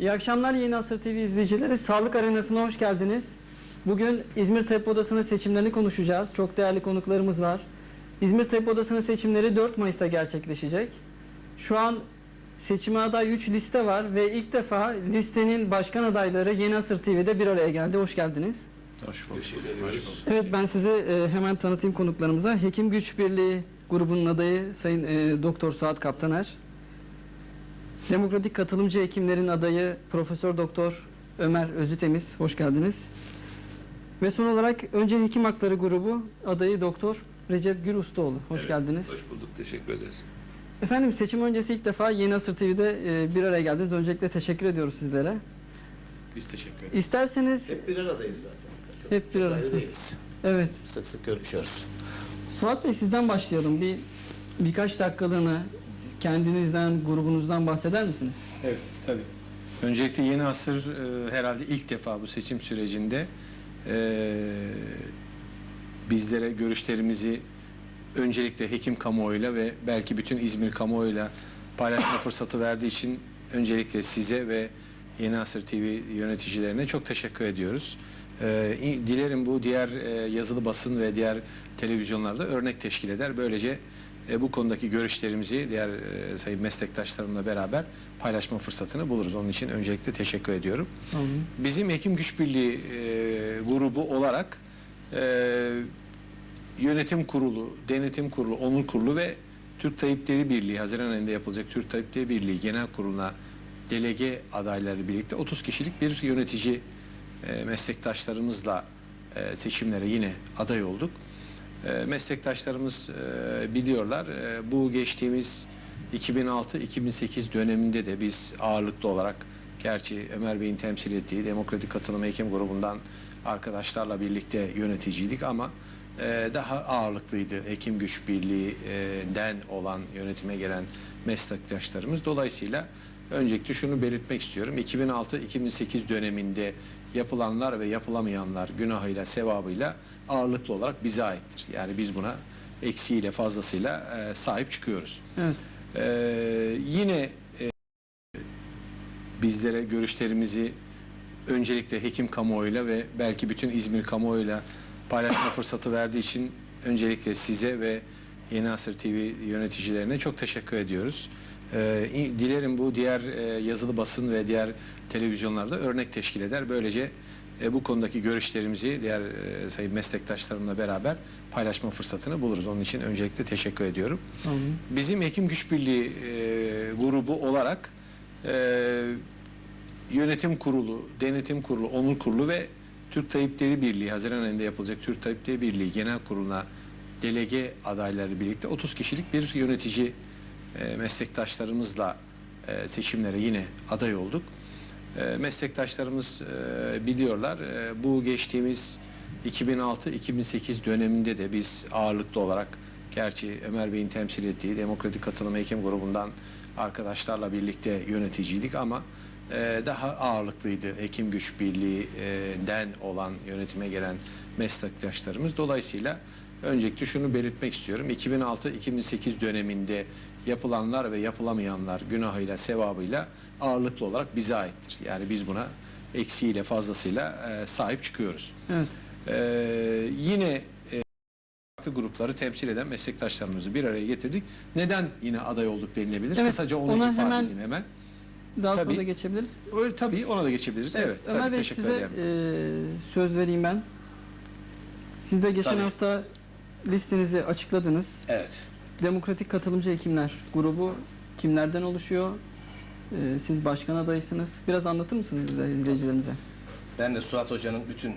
İyi akşamlar Yeni Asır TV izleyicileri. Sağlık Arenası'na hoş geldiniz. Bugün İzmir Tabip Odası'nın seçimlerini konuşacağız. Çok değerli konuklarımız var. İzmir Tabip Odası'nın seçimleri 4 Mayıs'ta gerçekleşecek. Şu an seçime aday 3 liste var ve ilk defa listenin başkan adayları Yeni Asır TV'de bir araya geldi. Hoş geldiniz. Hoş bulduk. Evet ben size hemen tanıtayım konuklarımıza. Hekim Güç Birliği grubunun adayı Sayın e, Doktor Suat Kaptaner. Demokratik Katılımcı Hekimlerin adayı Profesör Doktor Ömer Özütemiz. Hoş geldiniz. Ve son olarak Önce Hekim Hakları grubu adayı Doktor Recep Gül Ustaoğlu. Hoş Evet, geldiniz. Hoş bulduk. Teşekkür ederiz. Efendim seçim öncesi ilk defa Yeni Asır TV'de e, bir araya geldiniz. Öncelikle teşekkür ediyoruz sizlere. Biz teşekkür ederiz. İsterseniz Hep bir aradayız zaten. Çok Hep bir değiliz. evet Sık sık görüşüyoruz. Suat Bey sizden başlayalım. Bir birkaç dakikalığına kendinizden, grubunuzdan bahseder misiniz? Evet, tabii. Öncelikle yeni asır e, herhalde ilk defa bu seçim sürecinde e, bizlere görüşlerimizi öncelikle hekim kamuoyuyla ve belki bütün İzmir kamuoyuyla paylaşma fırsatı verdiği için öncelikle size ve Yeni Asır TV yöneticilerine çok teşekkür ediyoruz. E, dilerim bu diğer e, yazılı basın ve diğer televizyonlarda örnek teşkil eder. Böylece e, bu konudaki görüşlerimizi diğer e, sayın meslektaşlarımla beraber paylaşma fırsatını buluruz. Onun için öncelikle teşekkür ediyorum. Olun. Bizim Hekim Güç Birliği e, grubu olarak e, yönetim kurulu, denetim kurulu, onur kurulu ve Türk Tabipleri Birliği, Haziran ayında yapılacak Türk Tabipleri Birliği Genel Kurulu'na delege adayları birlikte 30 kişilik bir yönetici e, meslektaşlarımızla e, seçimlere yine aday olduk. E, meslektaşlarımız e, biliyorlar. E, bu geçtiğimiz 2006-2008 döneminde de biz ağırlıklı olarak gerçi Ömer Bey'in temsil ettiği Demokratik Katılım Hekim grubundan arkadaşlarla birlikte yöneticiydik ama e, daha ağırlıklıydı Hekim Güç Birliği'den olan yönetime gelen meslektaşlarımız. Dolayısıyla öncelikle şunu belirtmek istiyorum. 2006-2008 döneminde yapılanlar ve yapılamayanlar günahıyla, sevabıyla ağırlıklı olarak bize aittir. Yani biz buna eksiğiyle fazlasıyla e, sahip çıkıyoruz. Evet. Ee, yine e, bizlere görüşlerimizi öncelikle hekim kamuoyuyla ve belki bütün İzmir kamuoyuyla paylaşma fırsatı verdiği için öncelikle size ve Yeni Asır TV yöneticilerine çok teşekkür ediyoruz. Ee, dilerim bu diğer e, yazılı basın ve diğer televizyonlarda örnek teşkil eder. Böylece e, bu konudaki görüşlerimizi diğer e, sayın meslektaşlarımla beraber paylaşma fırsatını buluruz. Onun için öncelikle teşekkür ediyorum. Bizim Hekim Güç Birliği e, grubu olarak e, yönetim kurulu, denetim kurulu, onur kurulu ve Türk Tabipleri Birliği, Haziran ayında yapılacak Türk Tabipleri Birliği Genel Kurulu'na delege adayları birlikte 30 kişilik bir yönetici e, meslektaşlarımızla e, seçimlere yine aday olduk. E, meslektaşlarımız biliyorlar. Bu geçtiğimiz 2006-2008 döneminde de biz ağırlıklı olarak gerçi Ömer Bey'in temsil ettiği Demokratik Katılım Hekim grubundan arkadaşlarla birlikte yöneticiydik ama daha ağırlıklıydı Hekim Güç Birliği'den olan yönetime gelen meslektaşlarımız. Dolayısıyla öncelikle şunu belirtmek istiyorum. 2006-2008 döneminde yapılanlar ve yapılamayanlar günahıyla, sevabıyla ağırlıklı olarak bize aittir. Yani biz buna eksiğiyle, fazlasıyla e, sahip çıkıyoruz. Evet. Ee, yine e, farklı grupları temsil eden meslektaşlarımızı bir araya getirdik. Neden yine aday olduk denilebilir? Evet, Kısaca onu ifade hemen- edeyim hemen. Daha Tabii. sonra geçebiliriz. Öyle, tabii ona da geçebiliriz. Evet, Ömer tabii, Bey size e, söz vereyim ben. Siz de geçen Tabii. hafta listenizi açıkladınız. Evet. Demokratik Katılımcı Hekimler grubu kimlerden oluşuyor? E, siz başkan adaysınız. Biraz anlatır mısınız bize, izleyicilerimize? Ben de Suat Hoca'nın bütün e,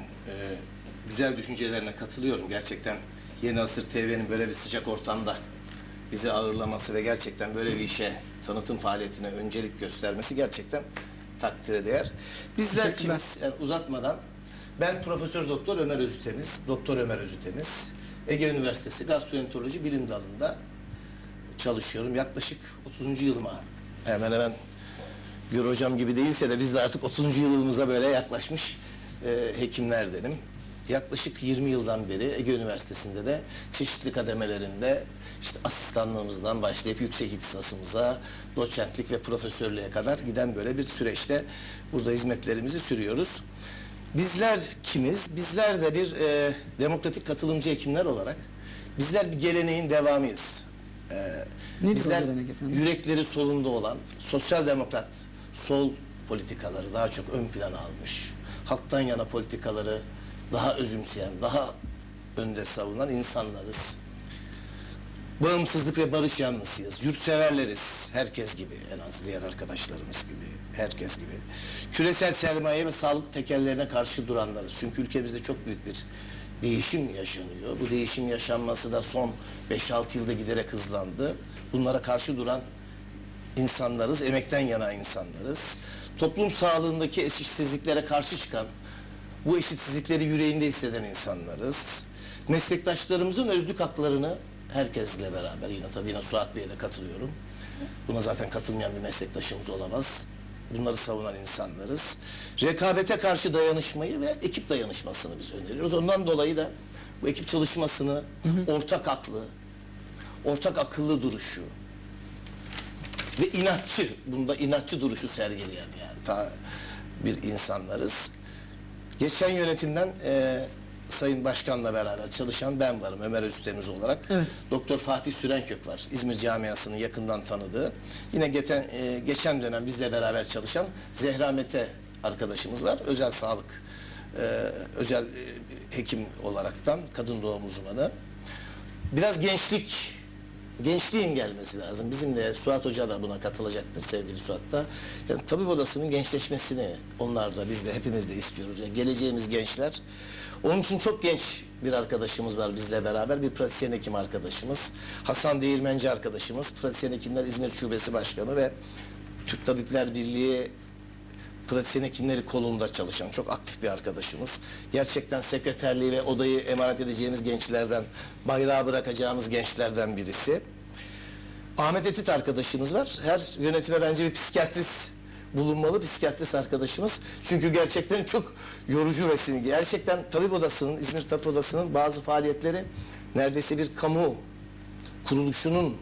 güzel düşüncelerine katılıyorum. Gerçekten Yeni Asır TV'nin böyle bir sıcak ortamda bizi ağırlaması ve gerçekten böyle bir işe tanıtım faaliyetine öncelik göstermesi gerçekten takdire değer. Bizler kimiz yani uzatmadan ben Profesör Doktor Ömer Özütemiz, Doktor Ömer Özütemiz, Ege Üniversitesi Gastroenteroloji Bilim Dalı'nda çalışıyorum. Yaklaşık 30. yılıma hemen hemen Gür hocam gibi değilse de biz de artık 30. yılımıza böyle yaklaşmış e, hekimlerdenim. yaklaşık 20 yıldan beri Ege Üniversitesi'nde de çeşitli kademelerinde işte asistanlığımızdan başlayıp yüksek ihtisasımıza, doçentlik ve profesörlüğe kadar giden böyle bir süreçte burada hizmetlerimizi sürüyoruz. Bizler kimiz? Bizler de bir e, demokratik katılımcı hekimler olarak bizler bir geleneğin devamıyız. E, Nedir bizler yürekleri solunda olan sosyal demokrat sol politikaları daha çok ön plana almış. Halktan yana politikaları daha özümseyen, daha önde savunan insanlarız. Bağımsızlık ve barış yanlısıyız. Yurtseverleriz. Herkes gibi. En az diğer arkadaşlarımız gibi. Herkes gibi. Küresel sermaye ve sağlık tekellerine karşı duranlarız. Çünkü ülkemizde çok büyük bir değişim yaşanıyor. Bu değişim yaşanması da son 5-6 yılda giderek hızlandı. Bunlara karşı duran insanlarız, emekten yana insanlarız. Toplum sağlığındaki eşitsizliklere karşı çıkan, bu eşitsizlikleri yüreğinde hisseden insanlarız. Meslektaşlarımızın özlük haklarını herkesle beraber, yine tabii yine Suat Bey'e de katılıyorum. Buna zaten katılmayan bir meslektaşımız olamaz. Bunları savunan insanlarız. Rekabete karşı dayanışmayı ve ekip dayanışmasını biz öneriyoruz. Ondan dolayı da bu ekip çalışmasını ortak aklı, ortak akıllı duruşu, ve inatçı, bunda inatçı duruşu sergileyen yani ta bir insanlarız. Geçen yönetimden e, Sayın Başkan'la beraber çalışan ben varım Ömer Öztemiz olarak. Evet. Doktor Fatih Sürenkök var. İzmir camiasının yakından tanıdığı. Yine geçen, e, geçen dönem bizle beraber çalışan Zehra Mete arkadaşımız var. Özel sağlık, e, özel e, hekim olaraktan kadın doğum uzmanı. Biraz gençlik gençliğin gelmesi lazım. Bizim de Suat Hoca da buna katılacaktır sevgili Suat da. Yani tabip odasının gençleşmesini onlar da biz de hepimiz de istiyoruz. Yani geleceğimiz gençler. Onun için çok genç bir arkadaşımız var bizle beraber. Bir pratisyen hekim arkadaşımız. Hasan Değirmenci arkadaşımız. Pratisyen Hekimler İzmir Şubesi Başkanı ve Türk Tabipler Birliği pratisyen hekimleri kolunda çalışan çok aktif bir arkadaşımız. Gerçekten sekreterliği ve odayı emanet edeceğimiz gençlerden, bayrağı bırakacağımız gençlerden birisi. Ahmet Etit arkadaşımız var. Her yönetime bence bir psikiyatrist bulunmalı psikiyatrist arkadaşımız. Çünkü gerçekten çok yorucu ve sinirli. Gerçekten tabip odasının, İzmir Tabip Odası'nın bazı faaliyetleri neredeyse bir kamu kuruluşunun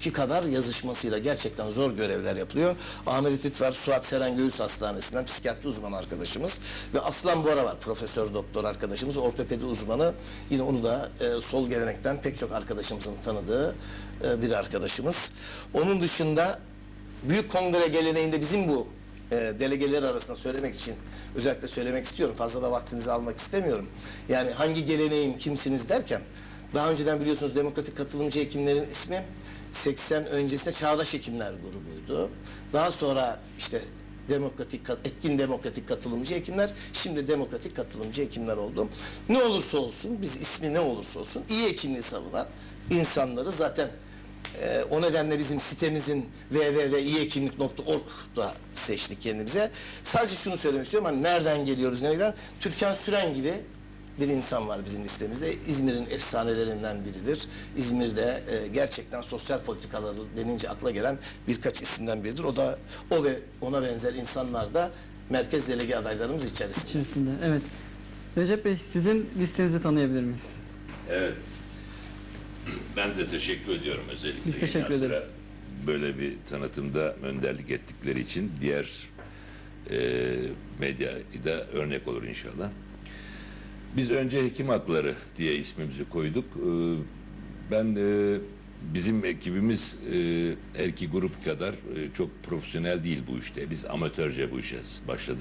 ki kadar yazışmasıyla gerçekten zor görevler yapılıyor. Ahmet Etit var, Suat Seren Göğüs Hastanesi'nden psikiyatri uzmanı arkadaşımız ve Aslan Bora var, profesör doktor arkadaşımız, ortopedi uzmanı. Yine onu da e, sol gelenekten pek çok arkadaşımızın tanıdığı e, bir arkadaşımız. Onun dışında Büyük Kongre geleneğinde bizim bu e, delegeler arasında söylemek için özellikle söylemek istiyorum. Fazla da vaktinizi almak istemiyorum. Yani hangi geleneğin kimsiniz derken daha önceden biliyorsunuz demokratik katılımcı hekimlerin ismi 80 öncesinde Çağdaş Hekimler grubuydu. Daha sonra işte demokratik etkin demokratik katılımcı hekimler şimdi demokratik katılımcı hekimler oldu. Ne olursa olsun biz ismi ne olursa olsun iyi hekimliği savunan insanları zaten ee, o nedenle bizim sitemizin www.iyihekimlik.org'da seçtik kendimize. Sadece şunu söylemek istiyorum. Hani nereden geliyoruz, nereden? Türkan Süren gibi bir insan var bizim listemizde. İzmir'in efsanelerinden biridir. İzmir'de e, gerçekten sosyal politikaları denince akla gelen birkaç isimden biridir. O da o ve ona benzer insanlar da merkez delege adaylarımız içerisinde. içerisinde. Evet. Recep Bey sizin listenizi tanıyabilir miyiz? Evet. Ben de teşekkür ediyorum özellikle. Biz teşekkür ederiz. Böyle bir tanıtımda önderlik ettikleri için diğer e, medyaya da örnek olur inşallah. Biz önce hekim hakları diye ismimizi koyduk. E, ben bizim ekibimiz e, her iki grup kadar e, çok profesyonel değil bu işte. Biz amatörce bu işe başladık.